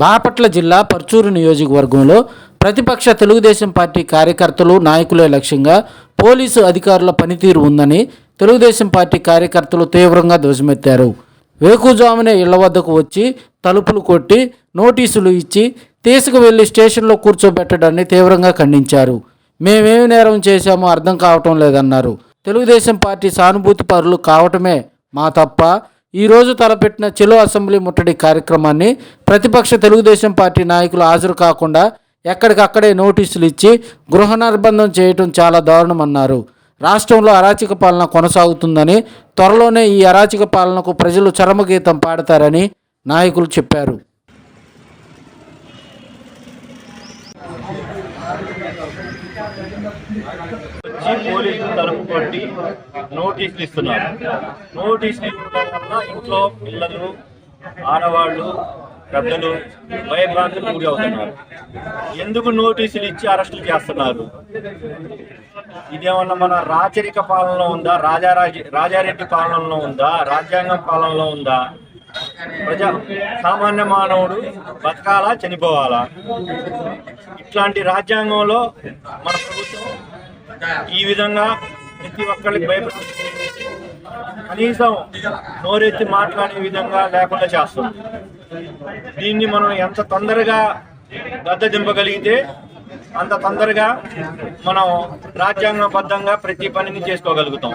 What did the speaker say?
బాపట్ల జిల్లా పర్చూరు నియోజకవర్గంలో ప్రతిపక్ష తెలుగుదేశం పార్టీ కార్యకర్తలు నాయకులే లక్ష్యంగా పోలీసు అధికారుల పనితీరు ఉందని తెలుగుదేశం పార్టీ కార్యకర్తలు తీవ్రంగా ధ్వజమెత్తారు. వేకుజామునే ఇళ్ళ వద్దకు వచ్చి తలుపులు కొట్టి నోటీసులు ఇచ్చి తీసుకువెళ్ళి స్టేషన్లో కూర్చోబెట్టడాన్ని తీవ్రంగా ఖండించారు. మేమేమి నేరం చేశామో అర్థం కావటం లేదన్నారు. తెలుగుదేశం పార్టీ సానుభూతి పరులు కావటమే మా తప్ప ఈరోజు తలపెట్టిన చెలో అసెంబ్లీ ముట్టడి కార్యక్రమాన్ని ప్రతిపక్ష తెలుగుదేశం పార్టీ నాయకులు హాజరు కాకుండా ఎక్కడికక్కడే నోటీసులు ఇచ్చి గృహ నిర్బంధం చేయటం చాలా దారుణమన్నారు. రాష్ట్రంలో అరాచక పాలన కొనసాగుతుందని త్వరలోనే ఈ అరాచక పాలనకు ప్రజలు చరమగీతం పాడతారని నాయకులు చెప్పారు. వచ్చి పోలీసులు తలుపు కొట్టి నోటీసులు ఇస్తున్నారు. నోటీసులు ఇవ్వడం వల్ల ఇంట్లో పిల్లలు ఆడవాళ్ళు పెద్దలు భయభ్రాంతులు గురి అవుతున్నారు. ఎందుకు నోటీసులు ఇచ్చి అరెస్టులు చేస్తున్నారు? ఇదేమన్నా మన రాచరిక పాలనలో ఉందా? రాజారాజ రాజారెడ్డి పాలనలో ఉందా? రాజ్యాంగం పాలనలో ఉందా? ప్రజా సామాన్య మానవుడు బతకాలా చనిపోవాలా? ఇట్లాంటి రాజ్యాంగంలో మన ప్రభుత్వం ఈ విధంగా ప్రతి ఒక్కరికి భయపడి కనీసం నోరెత్తి మాట్లాడే విధంగా లేకుండా చేస్తుంది. దీన్ని మనం ఎంత తొందరగా గద్ద దింపగలిగితే అంత తొందరగా మనం రాజ్యాంగబద్ధంగా ప్రతి పనిని చేసుకోగలుగుతాం.